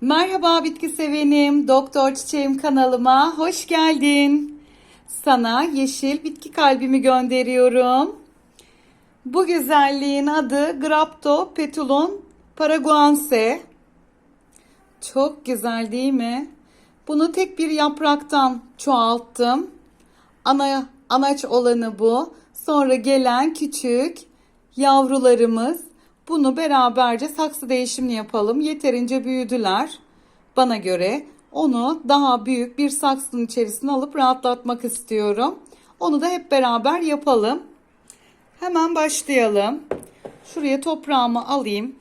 Merhaba bitki sevenim, Doktor Çiçeğim kanalıma hoş geldin. Sana yeşil bitki kalbimi gönderiyorum. Bu güzelliğin adı Grapto Petulon paraguanse. Çok güzel değil mi? Bunu tek bir yapraktan çoğalttım. Ana anaç olanı bu. Sonra gelen küçük yavrularımız bunu beraberce saksı değişimini yapalım. Yeterince büyüdüler bana göre. Onu daha büyük bir saksının içerisine alıp rahatlatmak istiyorum. Onu da hep beraber yapalım. Hemen başlayalım. Şuraya toprağımı alayım.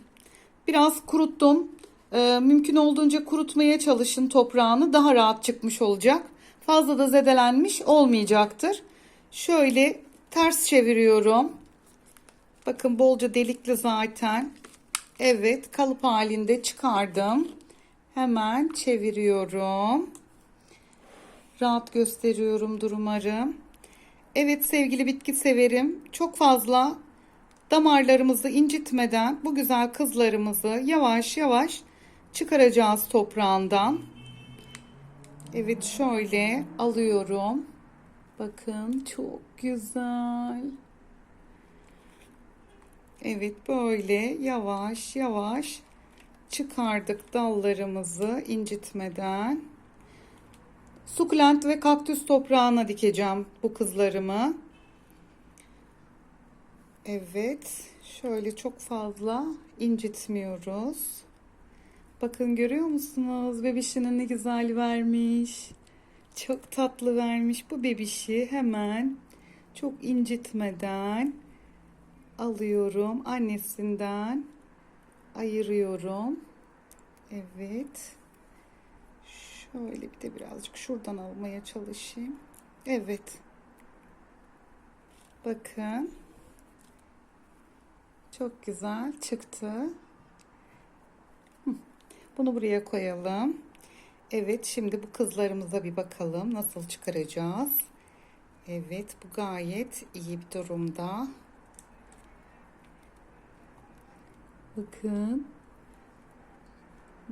Biraz kuruttum. Ee, mümkün olduğunca kurutmaya çalışın toprağını. Daha rahat çıkmış olacak. Fazla da zedelenmiş olmayacaktır. Şöyle ters çeviriyorum. Bakın bolca delikli zaten. Evet kalıp halinde çıkardım. Hemen çeviriyorum. Rahat gösteriyorumdur umarım. Evet sevgili bitki severim. Çok fazla damarlarımızı incitmeden bu güzel kızlarımızı yavaş yavaş çıkaracağız toprağından. Evet şöyle alıyorum. Bakın çok güzel. Evet böyle yavaş yavaş çıkardık dallarımızı incitmeden. Sukulent ve kaktüs toprağına dikeceğim bu kızlarımı. Evet şöyle çok fazla incitmiyoruz. Bakın görüyor musunuz? Bebişinin ne güzel vermiş. Çok tatlı vermiş bu bebişi hemen çok incitmeden alıyorum annesinden ayırıyorum. Evet. Şöyle bir de birazcık şuradan almaya çalışayım. Evet. Bakın. Çok güzel çıktı. Bunu buraya koyalım. Evet şimdi bu kızlarımıza bir bakalım nasıl çıkaracağız. Evet bu gayet iyi bir durumda. Bakın.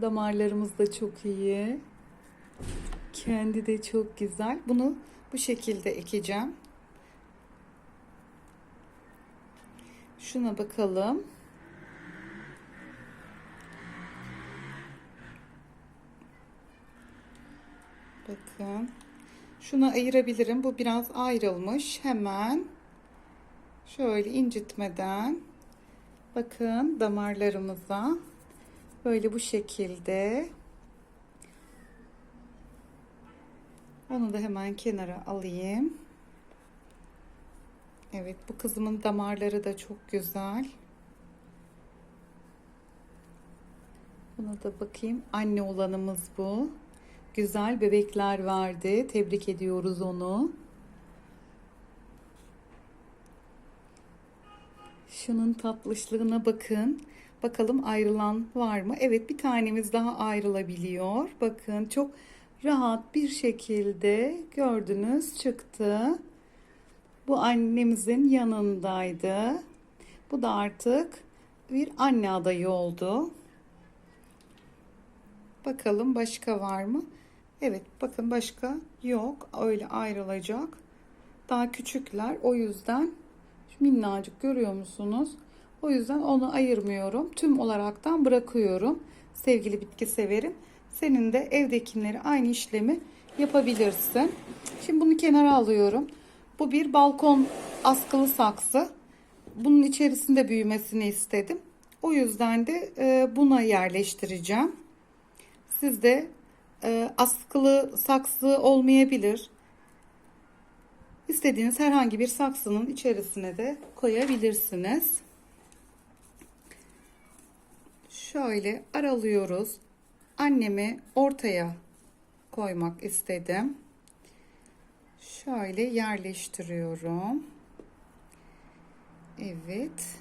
Damarlarımız da çok iyi. Kendi de çok güzel. Bunu bu şekilde ekeceğim. Şuna bakalım. Bakın. Şunu ayırabilirim. Bu biraz ayrılmış. Hemen şöyle incitmeden bakın damarlarımıza böyle bu şekilde onu da hemen kenara alayım. Evet bu kızımın damarları da çok güzel. Buna da bakayım. Anne olanımız bu. Güzel bebekler verdi. Tebrik ediyoruz onu. Şunun tatlışlığına bakın. Bakalım ayrılan var mı? Evet bir tanemiz daha ayrılabiliyor. Bakın çok rahat bir şekilde gördünüz çıktı. Bu annemizin yanındaydı. Bu da artık bir anne adayı oldu. Bakalım başka var mı? Evet bakın başka yok. Öyle ayrılacak. Daha küçükler. O yüzden minnacık görüyor musunuz? O yüzden onu ayırmıyorum. Tüm olaraktan bırakıyorum. Sevgili bitki severim. Senin de evdekileri aynı işlemi yapabilirsin. Şimdi bunu kenara alıyorum. Bu bir balkon askılı saksı. Bunun içerisinde büyümesini istedim. O yüzden de buna yerleştireceğim. Sizde e, askılı saksı olmayabilir. İstediğiniz herhangi bir saksının içerisine de koyabilirsiniz. Şöyle aralıyoruz. Annemi ortaya koymak istedim. Şöyle yerleştiriyorum. Evet.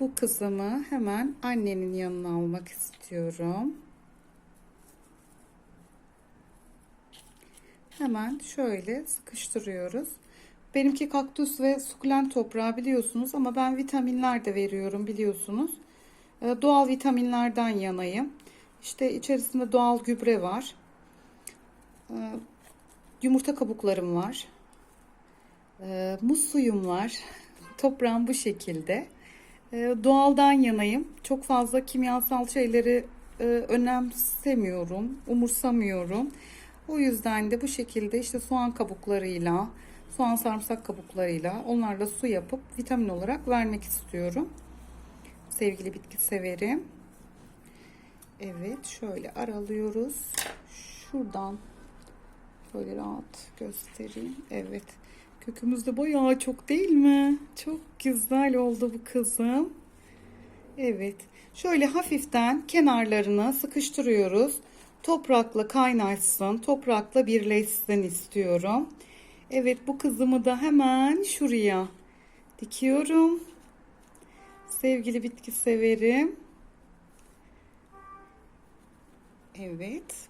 Bu kızımı hemen annenin yanına almak istiyorum. Hemen şöyle sıkıştırıyoruz. Benimki kaktüs ve sukulent toprağı biliyorsunuz ama ben vitaminler de veriyorum biliyorsunuz. Ee, Doğal vitaminlerden yanayım. İşte içerisinde doğal gübre var. Ee, Yumurta kabuklarım var. Ee, Muz suyum var. Toprağım bu şekilde. Doğaldan yanayım. Çok fazla kimyasal şeyleri e, önemsemiyorum, umursamıyorum. O yüzden de bu şekilde işte soğan kabuklarıyla, soğan sarımsak kabuklarıyla onlarla su yapıp vitamin olarak vermek istiyorum. Sevgili bitki severim. Evet şöyle aralıyoruz. Şuradan böyle rahat göstereyim. Evet. Kökümüz de bayağı çok değil mi? Çok güzel oldu bu kızım. Evet. Şöyle hafiften kenarlarını sıkıştırıyoruz. Toprakla kaynaşsın, toprakla birleşsin istiyorum. Evet bu kızımı da hemen şuraya dikiyorum. Sevgili bitki severim. Evet.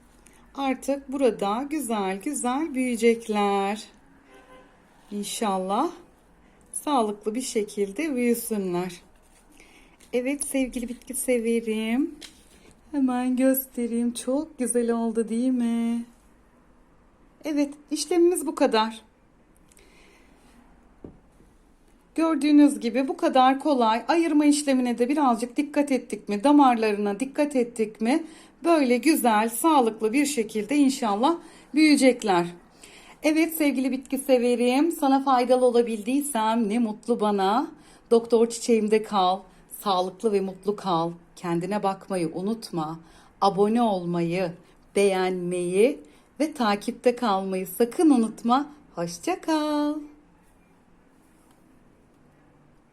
Artık burada güzel güzel büyüyecekler. İnşallah sağlıklı bir şekilde büyüsünler. Evet sevgili bitki severim. Hemen göstereyim. Çok güzel oldu değil mi? Evet işlemimiz bu kadar. Gördüğünüz gibi bu kadar kolay. Ayırma işlemine de birazcık dikkat ettik mi? Damarlarına dikkat ettik mi? Böyle güzel, sağlıklı bir şekilde inşallah büyüyecekler. Evet sevgili bitki severim, sana faydalı olabildiysem ne mutlu bana. Doktor çiçeğimde kal, sağlıklı ve mutlu kal. Kendine bakmayı unutma. Abone olmayı, beğenmeyi ve takipte kalmayı sakın unutma. Hoşça kal.